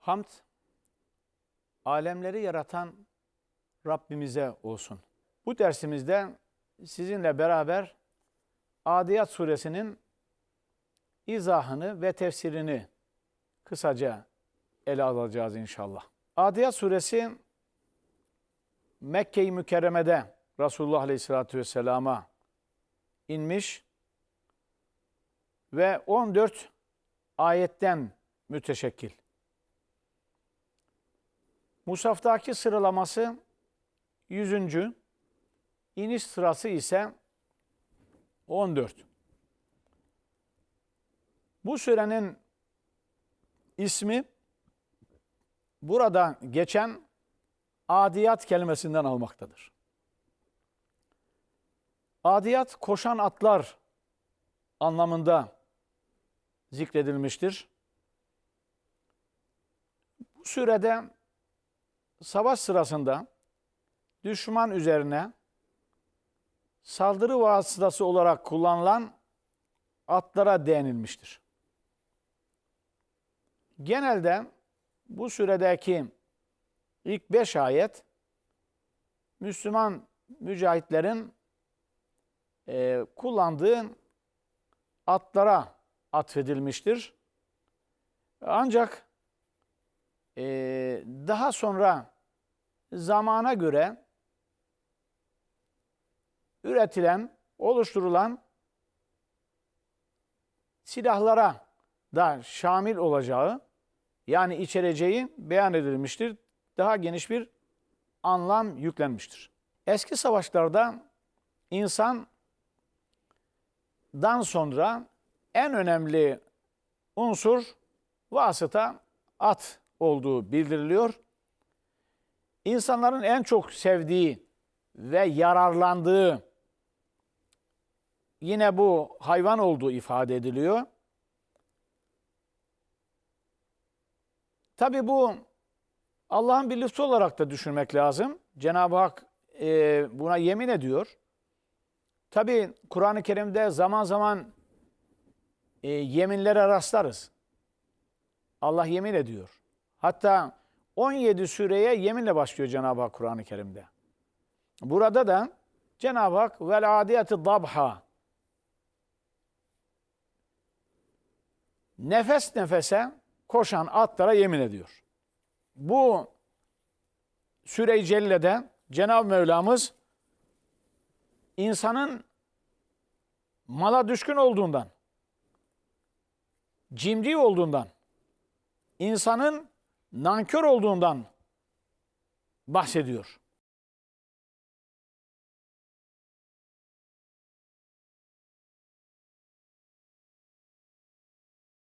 Hamd, alemleri yaratan Rabbimize olsun. Bu dersimizde sizinle beraber Adiyat suresinin izahını ve tefsirini kısaca ele alacağız inşallah. Adiyat suresi Mekke-i Mükerreme'de Resulullah Aleyhisselatü Vesselam'a inmiş ve 14 ayetten müteşekkil. Musaftaki sıralaması 100. iniş sırası ise 14. Bu sürenin ismi burada geçen adiyat kelimesinden almaktadır. Adiyat koşan atlar anlamında zikredilmiştir. Bu sürede savaş sırasında düşman üzerine saldırı vasıtası olarak kullanılan atlara değinilmiştir. Genelde bu süredeki ilk beş ayet Müslüman mücahitlerin e, kullandığı atlara atfedilmiştir. Ancak e, daha sonra zamana göre üretilen, oluşturulan silahlara da şamil olacağı yani içereceği beyan edilmiştir. Daha geniş bir anlam yüklenmiştir. Eski savaşlarda insandan sonra en önemli unsur vasıta at olduğu bildiriliyor. İnsanların en çok sevdiği ve yararlandığı yine bu hayvan olduğu ifade ediliyor. Tabi bu Allah'ın bir lütfu olarak da düşünmek lazım. Cenab-ı Hak e, buna yemin ediyor. Tabi Kur'an-ı Kerim'de zaman zaman e, yeminlere rastlarız. Allah yemin ediyor. Hatta 17 sureye yeminle başlıyor Cenab-ı Hak Kur'an-ı Kerim'de. Burada da Cenab-ı Hak vel adiyeti dabha nefes nefese koşan atlara yemin ediyor. Bu Süre-i Celle'de Cenab-ı Mevlamız insanın mala düşkün olduğundan, cimri olduğundan, insanın nankör olduğundan bahsediyor.